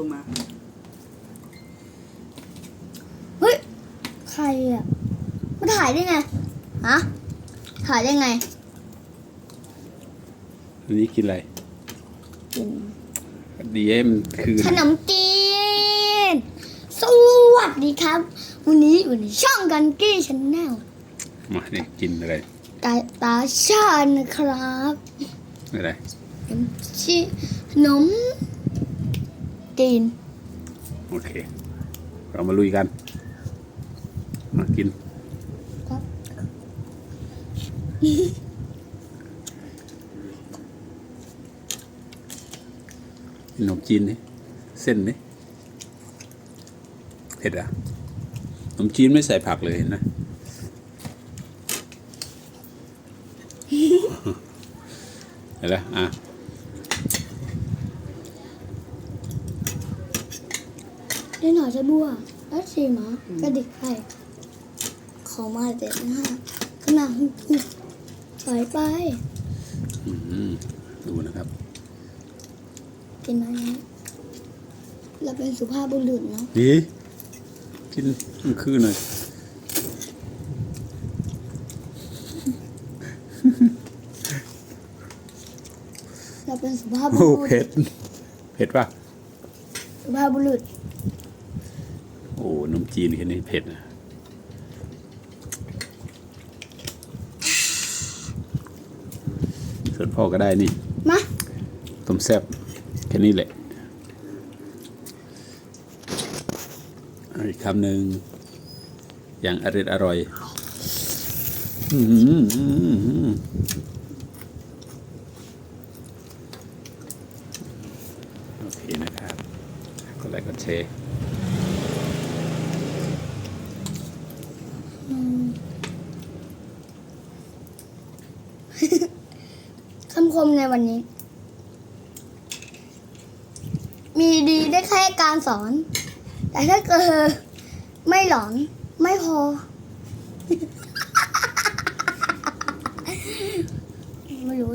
ลงมา เฮ้ย ใครอะมาถ่ายได้ไง ฮะ ถ่ายได้ไง อันนี้กินอะไรกินดีเอ็มคือขนมจีน สวัสดีครับ วันนี้อยู่ในช่องกันกี้ชาแนลมาเนี่ยกินอะไรตาตาชานะครับ อะไร ขนมจีนขนม จีน โอเค เรามาลุยกัน มากิน ครับ ขนมจีนนี่เส้นนี่เผ็ดอะขนมจีนไม่ใส่ผักเลยเห็นไหมเห็นแล้วอะ นี่หน่อยจะบัวแล้วชีหมากระดิกไข่ขอมาเด็ดนะฮะขนาดใส่ไปอืมดูนะครับ กินไหมนะเราเป็นสุภาพบุรุษเนาะดีกินกลางคืนหน่อยเราเป็นสุภาพบุโอ้รุษเผ็ดเผ็ดป่ะสุภาพบุรุษ โอ้ขนมจีนแค่นี้เผ็ดนะส่วนพ่อก็ได้นี่ มาต้มแซ่บแค่นี้แหละเอาอีกคำหนึ่งอย่างอร่อยอร่อยอื้อหืออื้อหือโอเคนะครับกดไลค์กดแชร์ คำคมในวันนี้ มีดีได้แค่การสอน แต่ถ้าเกิดไม่หลอน ไม่พอ ไม่รู้